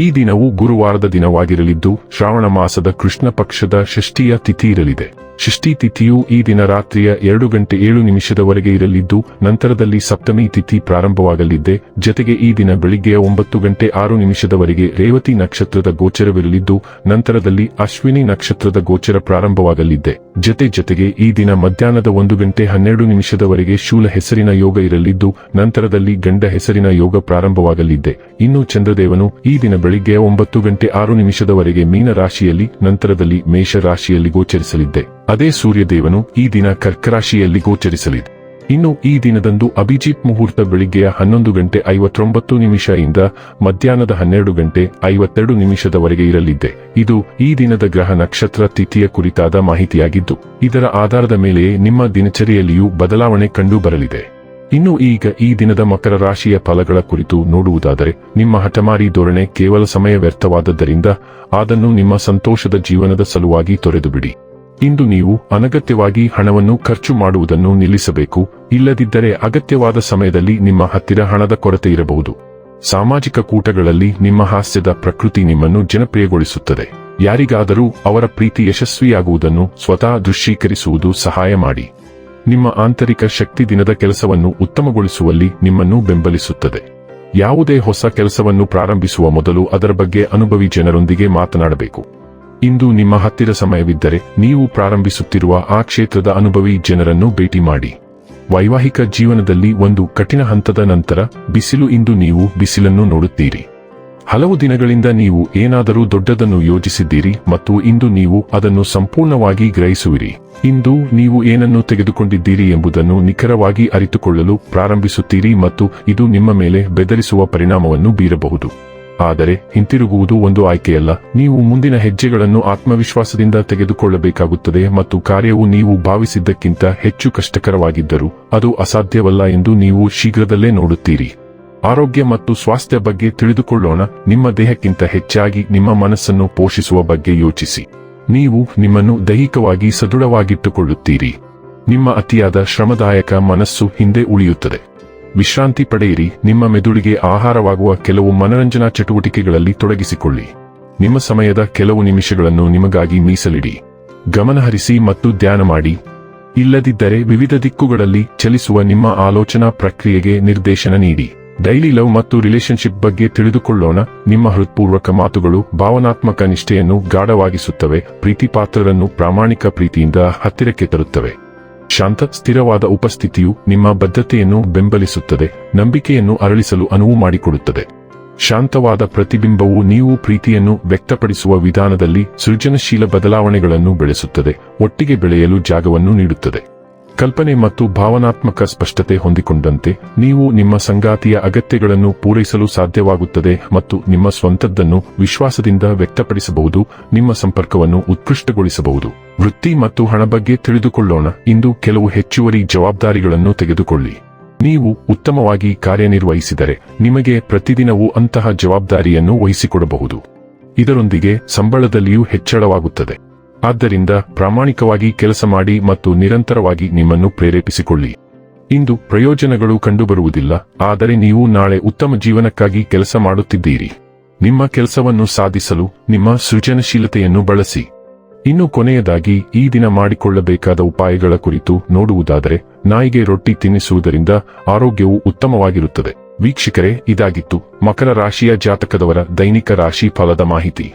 ಈ ದಿನವು ಗುರುವಾರದ ದಿನವಾಗಿರಲಿದ್ದು ಶ್ರಾವಣ ಮಾಸದ ಕೃಷ್ಣ ಪಕ್ಷದ ಷಷ್ಠಿಯ ತಿಥಿ ಇರಲಿದೆ ಷಷ್ಠಿ ತಿಥಿಯು ಈ ದಿನ ರಾತ್ರಿಯ ಎರಡು ಗಂಟೆ ಏಳು ನಿಮಿಷದವರೆಗೆ ಇರಲಿದ್ದು, ನಂತರದಲ್ಲಿ ಸಪ್ತಮಿ ತಿಥಿ ಪ್ರಾರಂಭವಾಗಲಿದ್ದೆ. ಜತೆಗೆ ಈ ದಿನ ಬೆಳಿಗ್ಗೆಯ ಒಂಬತ್ತು ಗಂಟೆ ಆರು ನಿಮಿಷದವರೆಗೆ ರೇವತಿ ನಕ್ಷತ್ರದ ಗೋಚರವಿರಲಿದ್ದು, ನಂತರದಲ್ಲಿ ಅಶ್ವಿನಿ ನಕ್ಷತ್ರದ ಗೋಚರ ಪ್ರಾರಂಭವಾಗಲಿದ್ದೆ. ಜತೆ ಜತೆಗೆ ಈ ದಿನ ಮಧ್ಯಾಹ್ನದ ಒಂದು ಗಂಟೆ ಹನ್ನೆರಡು ನಿಮಿಷದವರೆಗೆ ಶೂಲ ಹೆಸರಿನ ಯೋಗ ಇರಲಿದ್ದು, ನಂತರದಲ್ಲಿ ಗಂಡ ಹೆಸರಿನ ಯೋಗ ಪ್ರಾರಂಭವಾಗಲಿದ್ದೆ. ಇನ್ನು ಚಂದ್ರದೇವನು ಈ ದಿನ ಬೆಳಿಗ್ಗೆ ಒಂಬತ್ತು ಗಂಟೆ ಆರು ನಿಮಿಷದವರೆಗೆ ಮೀನ ರಾಶಿಯಲ್ಲಿ ನಂತರದಲ್ಲಿ ಮೇಷ ರಾಶಿಯಲ್ಲಿ ಗೋಚರಿಸಲಿದ್ದೆ. ಅದೇ ಸೂರ್ಯದೇವನು ಈ ದಿನ ಕರ್ಕರಾಶಿಯಲ್ಲಿ ಗೋಚರಿಸಲಿದೆ ಇನ್ನು ಈ ದಿನದಂದು ಅಭಿಜಿತ್ ಮುಹೂರ್ತ ಬೆಳಿಗ್ಗೆಯ ಹನ್ನೊಂದು ಗಂಟೆ ಐವತ್ತೊಂಬತ್ತು ನಿಮಿಷ ಇಂದ ಮಧ್ಯಾಹ್ನದ ಹನ್ನೆರಡು ಗಂಟೆ ಐವತ್ತೆರಡು ನಿಮಿಷದವರೆಗೆ ಇರಲಿದೆ ಇದು ಈ ದಿನದ ಗ್ರಹ ನಕ್ಷತ್ರ ತಿಥಿಯ ಕುರಿತಾದ ಮಾಹಿತಿಯಾಗಿದ್ದು, ಇದರ ಆಧಾರದ ಮೇಲೆಯೇ ನಿಮ್ಮ ದಿನಚರಿಯಲ್ಲಿಯೂ ಬದಲಾವಣೆ ಕಂಡು ಬರಲಿದೆ. ಇನ್ನು ಈಗ ಈ ದಿನದ ಮಕರ ರಾಶಿಯ ಫಲಗಳ ಕುರಿತು ನೋಡುವುದಾದರೆ, ನಿಮ್ಮ ಹಠಮಾರಿ ಧೋರಣೆ ಕೇವಲ ಸಮಯ ವ್ಯರ್ಥವಾದದ್ದರಿಂದ ಅದನ್ನು ನಿಮ್ಮ ಸಂತೋಷದ ಜೀವನದ ಸಲುವಾಗಿ ತೊರೆದು ಬಿಡಿ ಇಂದು ನೀವು ಅನಗತ್ಯವಾಗಿ ಹಣವನ್ನು ಖರ್ಚು ಮಾಡುವುದನ್ನು ನಿಲ್ಲಿಸಬೇಕು, ಇಲ್ಲದಿದ್ದರೆ ಅಗತ್ಯವಾದ ಸಮಯದಲ್ಲಿ ನಿಮ್ಮ ಹತ್ತಿರ ಹಣದ ಕೊರತೆ ಇರಬಹುದು. ಸಾಮಾಜಿಕ ಕೂಟಗಳಲ್ಲಿ ನಿಮ್ಮ ಹಾಸ್ಯದ ಪ್ರಕೃತಿ ನಿಮ್ಮನ್ನು ಜನಪ್ರಿಯಗೊಳಿಸುತ್ತದೆ. ಯಾರಿಗಾದರೂ ಅವರ ಪ್ರೀತಿ ಯಶಸ್ವಿಯಾಗುವುದನ್ನು ಸ್ವತಃ ದೃಶ್ಯೀಕರಿಸುವುದು ಸಹಾಯ ಮಾಡಿ. ನಿಮ್ಮ ಆಂತರಿಕ ಶಕ್ತಿ ದಿನದ ಕೆಲಸವನ್ನು ಉತ್ತಮಗೊಳಿಸುವಲ್ಲಿ ನಿಮ್ಮನ್ನು ಬೆಂಬಲಿಸುತ್ತದೆ. ಯಾವುದೇ ಹೊಸ ಕೆಲಸವನ್ನು ಪ್ರಾರಂಭಿಸುವ ಮೊದಲು ಅದರ ಬಗ್ಗೆ ಅನುಭವಿ ಜನರೊಂದಿಗೆ ಮಾತನಾಡಬೇಕು. ಇಂದು ನಿಮ್ಮ ಹತ್ತಿರ ಸಮಯವಿದ್ದರೆ ನೀವು ಪ್ರಾರಂಭಿಸುತ್ತಿರುವ ಆ ಕ್ಷೇತ್ರದ ಅನುಭವಿ ಜನರನ್ನು ಭೇಟಿ ಮಾಡಿ. ವೈವಾಹಿಕ ಜೀವನದಲ್ಲಿ ಒಂದು ಕಠಿಣ ಹಂತದ ನಂತರ ಬಿಸಿಲು ಇಂದು ನೀವು ಬಿಸಿಲನ್ನು ನೋಡುತ್ತೀರಿ. ಹಲವು ದಿನಗಳಿಂದ ನೀವು ಏನಾದರೂ ದೊಡ್ಡದನ್ನು ಯೋಜಿಸಿದ್ದೀರಿ ಮತ್ತು ಇಂದು ನೀವು ಅದನ್ನು ಸಂಪೂರ್ಣವಾಗಿ ಗ್ರಹಿಸುವಿರಿ. ಇಂದು ನೀವು ಏನನ್ನು ತೆಗೆದುಕೊಂಡಿದ್ದೀರಿ ಎಂಬುದನ್ನು ನಿಖರವಾಗಿ ಅರಿತುಕೊಳ್ಳಲು ಪ್ರಾರಂಭಿಸುತ್ತೀರಿ ಮತ್ತು ಇದು ನಿಮ್ಮ ಮೇಲೆ ಬೆದರಿಸುವ ಪರಿಣಾಮವನ್ನು ಬೀರಬಹುದು. ಆದರೆ ಹಿಂತಿರುಗುವುದು ಒಂದು ಆಯ್ಕೆಯಲ್ಲ. ನೀವು ಮುಂದಿನ ಹೆಜ್ಜೆಗಳನ್ನು ಆತ್ಮವಿಶ್ವಾಸದಿಂದ ತೆಗೆದುಕೊಳ್ಳಬೇಕಾಗುತ್ತದೆ ಮತ್ತು ಕಾರ್ಯವು ನೀವು ಭಾವಿಸಿದ್ದಕ್ಕಿಂತ ಹೆಚ್ಚು ಕಷ್ಟಕರವಾಗಿದ್ದರೂ ಅದು ಅಸಾಧ್ಯವಲ್ಲ ಎಂದು ನೀವು ಶೀಘ್ರದಲ್ಲೇ ನೋಡುತ್ತೀರಿ. ಆರೋಗ್ಯ ಮತ್ತು ಸ್ವಾಸ್ಥ್ಯ ಬಗ್ಗೆ ತಿಳಿದುಕೊಳ್ಳೋಣ. ನಿಮ್ಮ ದೇಹಕ್ಕಿಂತ ಹೆಚ್ಚಾಗಿ ನಿಮ್ಮ ಮನಸ್ಸನ್ನು ಪೋಷಿಸುವ ಬಗ್ಗೆ ಯೋಚಿಸಿ. ನೀವು ನಿಮ್ಮನ್ನು ದೈಹಿಕವಾಗಿ ಸದೃಢವಾಗಿಟ್ಟುಕೊಳ್ಳುತ್ತೀರಿ. ನಿಮ್ಮ ಅತಿಯಾದ ಶ್ರಮದಾಯಕ ಮನಸ್ಸು ಹಿಂದೆ ಉಳಿಯುತ್ತದೆ. ವಿಶ್ರಾಂತಿ ಪಡೆಯಿರಿ. ನಿಮ್ಮ ಮೆದುಳಿಗೆ ಆಹಾರವಾಗುವ ಕೆಲವು ಮನರಂಜನಾ ಚಟುವಟಿಕೆಗಳಲ್ಲಿ ತೊಡಗಿಸಿಕೊಳ್ಳಿ. ನಿಮ್ಮ ಸಮಯದ ಕೆಲವು ನಿಮಿಷಗಳನ್ನು ನಿಮಗಾಗಿ ಮೀಸಲಿಡಿ. ಗಮನಹರಿಸಿ ಮತ್ತು ಧ್ಯಾನ ಮಾಡಿ. ಇಲ್ಲದಿದ್ದರೆ ವಿವಿಧ ದಿಕ್ಕುಗಳಲ್ಲಿ ಚಲಿಸುವ ನಿಮ್ಮ ಆಲೋಚನಾ ಪ್ರಕ್ರಿಯೆಗೆ ನಿರ್ದೇಶನ ನೀಡಿ. ಡೈಲಿ ಲವ್ ಮತ್ತು ರಿಲೇಶನ್ಶಿಪ್ ಬಗ್ಗೆ ತಿಳಿದುಕೊಳ್ಳೋಣ. ನಿಮ್ಮ ಹೃತ್ಪೂರ್ವಕ ಮಾತುಗಳು ಭಾವನಾತ್ಮಕ ನಿಷ್ಠೆಯನ್ನು ಗಾಢವಾಗಿಸುತ್ತವೆ. ಪ್ರೀತಿಪಾತ್ರರನ್ನು ಪ್ರಾಮಾಣಿಕ ಪ್ರೀತಿಯಿಂದ ಹತ್ತಿರಕ್ಕೆ ತರುತ್ತವೆ. ಶಾಂತ, ಸ್ಥಿರವಾದ ಉಪಸ್ಥಿತಿಯು ನಿಮ್ಮ ಬದ್ಧತೆಯನ್ನು ಬೆಂಬಲಿಸುತ್ತದೆ, ನಂಬಿಕೆಯನ್ನು ಅರಳಿಸಲು ಅನುವು ಮಾಡಿಕೊಡುತ್ತದೆ. ಶಾಂತವಾದ ಪ್ರತಿಬಿಂಬವು ನೀವು ಪ್ರೀತಿಯನ್ನು ವ್ಯಕ್ತಪಡಿಸುವ ವಿಧಾನದಲ್ಲಿ ಸೃಜನಶೀಲ ಬದಲಾವಣೆಗಳನ್ನು ಬೆಳೆಸುತ್ತದೆ, ಒಟ್ಟಿಗೆ ಬೆಳೆಯಲು ಜಾಗವನ್ನು ನೀಡುತ್ತದೆ. ಕಲ್ಪನೆ ಮತ್ತು ಭಾವನಾತ್ಮಕ ಸ್ಪಷ್ಟತೆ ಹೊಂದಿಕೊಂಡಂತೆ, ನೀವು ನಿಮ್ಮ ಸಂಗಾತಿಯ ಅಗತ್ಯಗಳನ್ನು ಪೂರೈಸಲು ಸಾಧ್ಯವಾಗುತ್ತದೆ ಮತ್ತು ನಿಮ್ಮ ಸ್ವಂತದ್ದನ್ನು ವಿಶ್ವಾಸದಿಂದ ವ್ಯಕ್ತಪಡಿಸಬಹುದು, ನಿಮ್ಮ ಸಂಪರ್ಕವನ್ನು ಉತ್ಕೃಷ್ಟಗೊಳಿಸಬಹುದು. ವೃತ್ತಿ ಮತ್ತು ಹಣ ಬಗ್ಗೆ ತಿಳಿದುಕೊಳ್ಳೋಣ, ಇಂದು ಕೆಲವು ಹೆಚ್ಚುವರಿ ಜವಾಬ್ದಾರಿಗಳನ್ನು ತೆಗೆದುಕೊಳ್ಳಿ. ನೀವು ಉತ್ತಮವಾಗಿ ಕಾರ್ಯನಿರ್ವಹಿಸಿದರೆ, ನಿಮಗೆ ಪ್ರತಿದಿನವೂ ಅಂತಹ ಜವಾಬ್ದಾರಿಯನ್ನು ವಹಿಸಿಕೊಡಬಹುದು. ಇದರೊಂದಿಗೆ ಸಂಬಳದಲ್ಲಿಯೂ ಹೆಚ್ಚಳವಾಗುತ್ತದೆ. ಆದ್ದರಿಂದ ಪ್ರಾಮಾಣಿಕವಾಗಿ ಕೆಲಸ ಮಾಡಿ ಮತ್ತು ನಿರಂತರವಾಗಿ ನಿಮ್ಮನ್ನು ಪ್ರೇರೇಪಿಸಿಕೊಳ್ಳಿ. ಇಂದು ಪ್ರಯೋಜನಗಳು ಕಂಡುಬರುವುದಿಲ್ಲ, ಆದರೆ ನೀವು ನಾಳೆ ಉತ್ತಮ ಜೀವನಕ್ಕಾಗಿ ಕೆಲಸ ಮಾಡುತ್ತಿದ್ದೀರಿ. ನಿಮ್ಮ ಕೆಲಸವನ್ನು ಸಾಧಿಸಲು ನಿಮ್ಮ ಸೃಜನಶೀಲತೆಯನ್ನು ಬಳಸಿ. ಇನ್ನು ಕೊನೆಯದಾಗಿ, ಈ ದಿನ ಮಾಡಿಕೊಳ್ಳಬೇಕಾದ ಉಪಾಯಗಳ ಕುರಿತು ನೋಡುವುದಾದರೆ, ನಾಯಿಗೆ ರೊಟ್ಟಿ ತಿನ್ನಿಸುವುದರಿಂದ ಆರೋಗ್ಯವು ಉತ್ತಮವಾಗಿರುತ್ತದೆ. ವೀಕ್ಷಕರೇ, ಇದಾಗಿತ್ತು ಮಕರ ರಾಶಿಯ ಜಾತಕದವರ ದೈನಿಕ ರಾಶಿ ಫಲದ ಮಾಹಿತಿ.